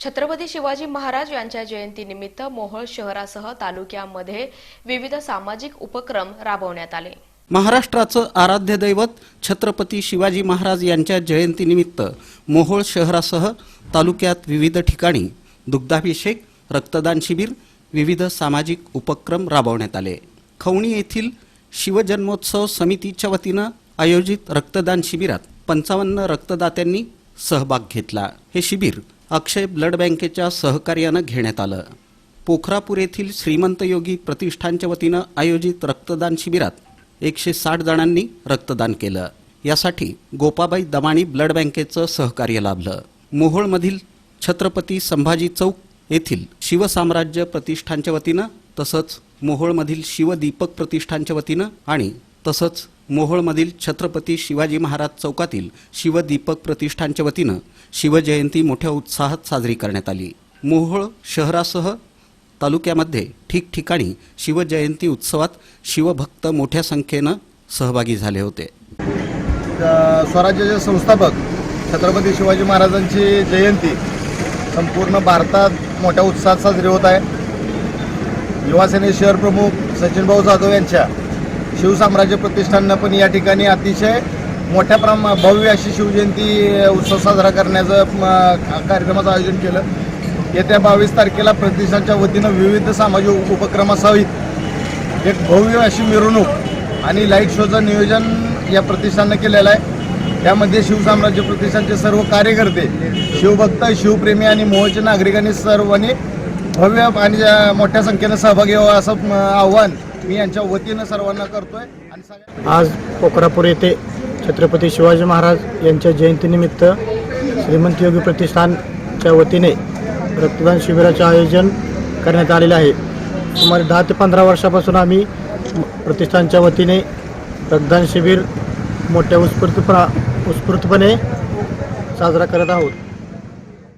छत्रपती शिवाजी महाराज यांच्या जयंतीनिमित्त मोहोळ शहरासह तालुक्यामध्ये विविध सामाजिक उपक्रम राबवण्यात आले. महाराष्ट्राचं आराध्य दैवत छत्रपती शिवाजी महाराज यांच्या जयंतीनिमित्त मोहोळ शहरासह तालुक्यात विविध ठिकाणी दुग्धाभिषेक रक्तदान शिबिर विविध सामाजिक उपक्रम राबवण्यात आले. खवणी येथील शिवजन्मोत्सव समितीच्या वतीनं आयोजित रक्तदान शिबिरात पंचावन्न रक्तदात्यांनी सहभाग घेतला. हे शिबिर अक्षय ब्लड बँकेच्या सहकार्यानं घेण्यात आलं. पोखरापूर येथील श्रीमंत योगी प्रतिष्ठानच्या वतीनं आयोजित रक्तदान शिबिरात एकशे साठ जणांनी रक्तदान केलं. यासाठी गोपाबाई दमाणी ब्लड बँकेचं सहकार्य लाभलं. मोहोळमधील छत्रपती संभाजी चौक येथील शिवसाम्राज्य प्रतिष्ठानच्या वतीनं तसंच मोहोळमधील शिवदीपक प्रतिष्ठानच्या वतीनं आणि तसंच मोहोळमधील छत्रपती शिवाजी महाराज चौकातील शिवदीपक प्रतिष्ठानच्या वतीनं शिवजयंती मोठ्या उत्साहात साजरी करण्यात आली. मोहोळ शहरासह तालुक्यामध्ये ठिकठिकाणी शिवजयंती उत्सवात शिवभक्त मोठ्या संख्येनं सहभागी झाले होते. स्वराज्याचे संस्थापक छत्रपती शिवाजी महाराजांची जयंती संपूर्ण भारतात मोठ्या उत्साहात साजरी होत आहे. युवासेने शहर प्रमुख सचिनभाऊ जाधव यांच्या शिवसाम्राज्य प्रतिष्ठाननं पण या ठिकाणी अतिशय मोठ्या प्रमा भव्य अशी शिवजयंती उत्सव साजरा करण्याचं कार्यक्रमाचं आयोजन केलं. येत्या बावीस तारखेला प्रतिष्ठानच्या वतीनं विविध सामाजिक उपक्रमासहित एक भव्य अशी मिरवणूक आणि लाइट शोचं नियोजन या प्रतिष्ठाननं केलेलं आहे. त्यामध्ये शिवसाम्राज्य प्रतिष्ठानचे सर्व कार्यकर्ते शिवभक्त शिवप्रेमी आणि मोहचे नागरिकांनी सर्वांनी भव्य आणि मोठ्या संख्येनं सहभागी व्हावं असं आव्हान मी यांच्या वतीनं सर्वांना करतोय. आणि आज पोखरापूर येथे छत्रपती शिवाजी महाराज यांच्या जयंतीनिमित्त श्रीमंत योगी प्रतिष्ठानच्या वतीने रक्तदान शिबिराचे आयोजन करण्यात आलेले आहे. सुमारे दहा ते पंधरा वर्षापासून आम्ही प्रतिष्ठानच्या वतीने रक्तदान शिबिर मोठ्या उत्स्फूर्तपणा उत्स्फूर्तपणे साजरा करत आहोत.